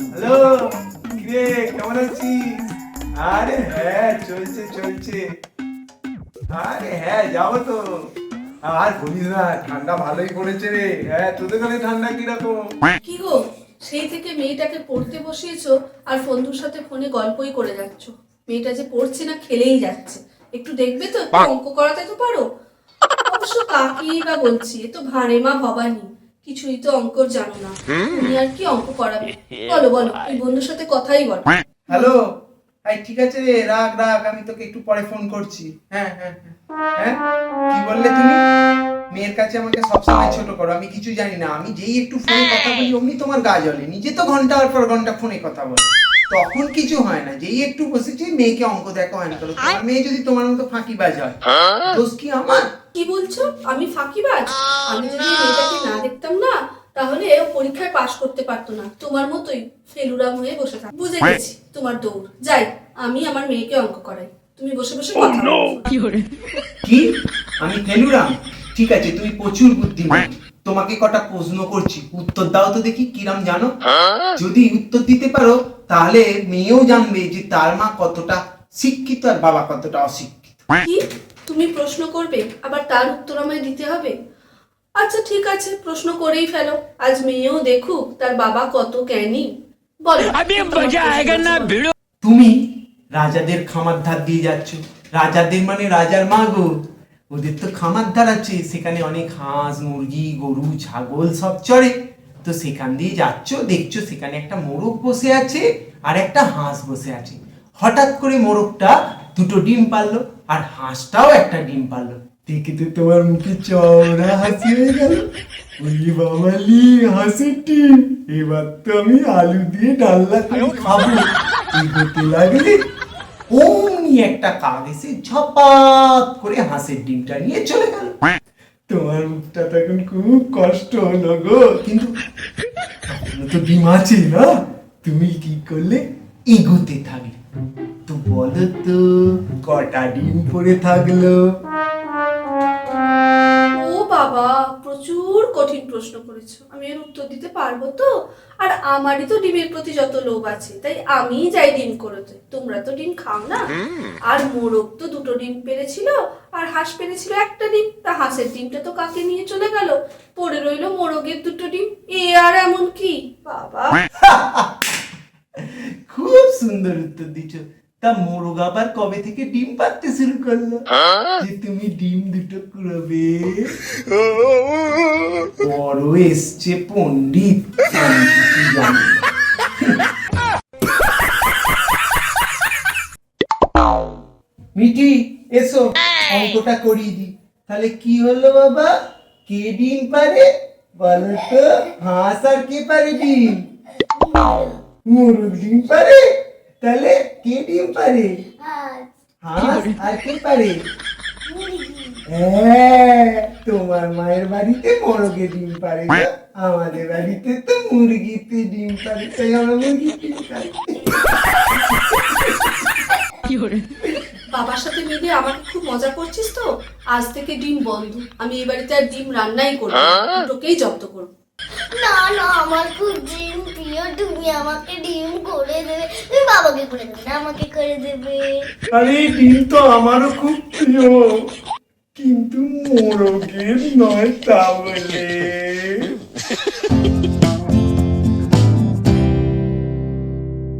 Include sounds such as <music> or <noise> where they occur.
Hello কিরে কেমন আছিস? আরে হ্যাঁ চলছে চলছে। আরে হ্যাঁ যাব তো। আর বলিস না ঠান্ডা ভালোই পড়েছে রে। হ্যাঁ তোদের ওখানে ঠান্ডা কীরকম? কি গো সেই থেকে মেয়েটাকে পড়তে বসিয়েছো আর বন্ধুর সাথে ফোনে গল্পই করে যাচ্ছ। মেয়েটা যে পড়ছে না খেলেই যাচ্ছে। একটু দেখবে তো একটু অঙ্ক করাতে তো পারো? অবশ্য কাকেই বা বলছি এ তো ভাঁড়ে মা ভবানী। কিছুই তো অঙ্কর জানো না। তুমি আর কি অঙ্ক করাবে? বলো বলো ওই বন্ধুর সাথে কথাই বলো। হ্যালো? এই ঠিক আছে রে রাখ রাখ আমি তোকে একটু পরে ফোন করছি। হ্যাঁ হ্যাঁ হ্যাঁ। হ্যাঁ? কি বললে তুমি? মেয়ের কাছে আমাকে সবসময় ছোট করো আমি কিছু জানি না। আমি যেই একটু ফোনে কথা বলি অমনি তোমার গা জ্বলে। নিজে তো ঘণ্টার পর ঘণ্টা ফোনে কথা বলে। তখন কিছু হয় না। যেই একটু বসেছি মেয়েকে অঙ্ক দেখা হয় না করো। তোমার মেয়ে যদি তোমার মতো ফাঁকি বাজ হয়? দোষ কি আমার? কি বলছো? আমি ফাঁকিবাজ? আমি যদি মেয়েটাকে না দেখতাম না তাহলে ও পরীক্ষায় পাশ করতে পারতো না। তোমার মতোই ফেলুরাম হয়ে বসে থাক। বুঝে গেছি তোমার দৌড়। যাই আমি আমার মেয়েকে অঙ্ক করাই। তুমি বসে বসে কথা বলো। কি আমি ফেলুরাম ঠিক আছে তুমি প্রচুর বুদ্ধিমান। তোমাকে কটা প্রশ্ন করছি। উত্তর দাও তো দেখি কিরাম জানো? যদি উত্তর দিতে পারো তাহলে মেয়েও জানবে যে তার মা কতটা শিক্ষিত আর বাবা কতটা অশিক্ষিত। কি? তুমি প্রশ্ন করবে আবার তার উত্তর আমায় দিতে হবে? আচ্ছা ঠিক আছে প্রশ্ন করেই ফেলো। আজ মেয়েও দেখুক তার বাবা কত জ্ঞানী। বলো। তুমি রাজাদের খামার ধার দিয়ে যাচ্ছ। রাজাদের মানে রাজার মা গো। ওদের তো খামার ধার আছে সেখানে অনেক হাঁস মুরগি গরু ছাগল সব চড়ে। তো সেখান দিয়ে যাচ্ছ দেখছ সেখানে একটা মোরগ বসে আছে আর একটা হাঁস বসে আছে। হঠাৎ করে মোরগটা দুটো ডিম পারল। আর হাঁসটাও একটা ডিম পারল। দেখে তো তোমার মুখে চওড়া হাসি হয়ে গেল। বাবালি হাসির ডিম। এবার তো আমি আলু দিয়ে ডাল্লা করে খাব। এগোতে লাগলে অমনি একটা কাক এসে ঝপাত করে হাঁসের ডিমটা নিয়ে চলে গেল। তোমার মুখটা তখন খুব কষ্ট হলো গো। কিন্তু তো ডিম আছে না। তুমি কি করলে? এগোতে থাকলে। বলো তো কটা ডিম পড়ে থাকল। ও বাবা প্রচুর কঠিন প্রশ্ন করেছ। আমি এর উত্তর দিতে পারব তো? আর আমারই তো ডিমের প্রতি যত লোভ আছে তাই আমিই যাই ডিম করতে। তোমরা তো ডিম খাও না? আর মোরগ তো দুটো ডিম পেরেছিল আর হাঁস পেরেছিল একটা ডিম। তা হাঁসের ডিমটা তো কাকে নিয়ে চলে গেল? পড়ে রইল মোরগের দুটো ডিম। এ আর এমন কি? বাবা। <laughs> খুব সুন্দর উত্তর দিচ্ছ তা মোরগ আবার কবে থেকে ডিম পাড়তে শুরু করল? যে তুমি ডিম দুটো কুড়াবে বড় এসছে পণ্ডিত। মিটি এসো অঙ্কটা করিয়ে দি তাহলে কি হলো বাবা? কে ডিম পারে বলো তো হাঁস আর কে পারে ডিম? মুরগ ডিম পারে তাহলে কে ডিম পারে? হাঁস। আর কে পারে? হ্যাঁ তোমার মায়ের বাড়িতে মোরগে ডিম পারে আমাদের বাড়িতে তো মুরগিতে ডিম পারে তাই আমরা মুরগি ডিম পারি। বাবার সাথে মিলে আমাকে খুব মজা করছিস তো? আজ থেকে ডিম বন্ধ। আমি এই বাড়িতে আর ডিম রান্নাই করব না। দুটোকেই জব্দ করব। না না আমার খুব ডিম প্রিয়। তুমি আমাকে ডিম করে দেবে। বাবাকে করে দেবে আমাকে করে দেবে। আরে ডিম তো আমারও খুব প্রিয়। কিন্তু মোরগের নয় তাহলে।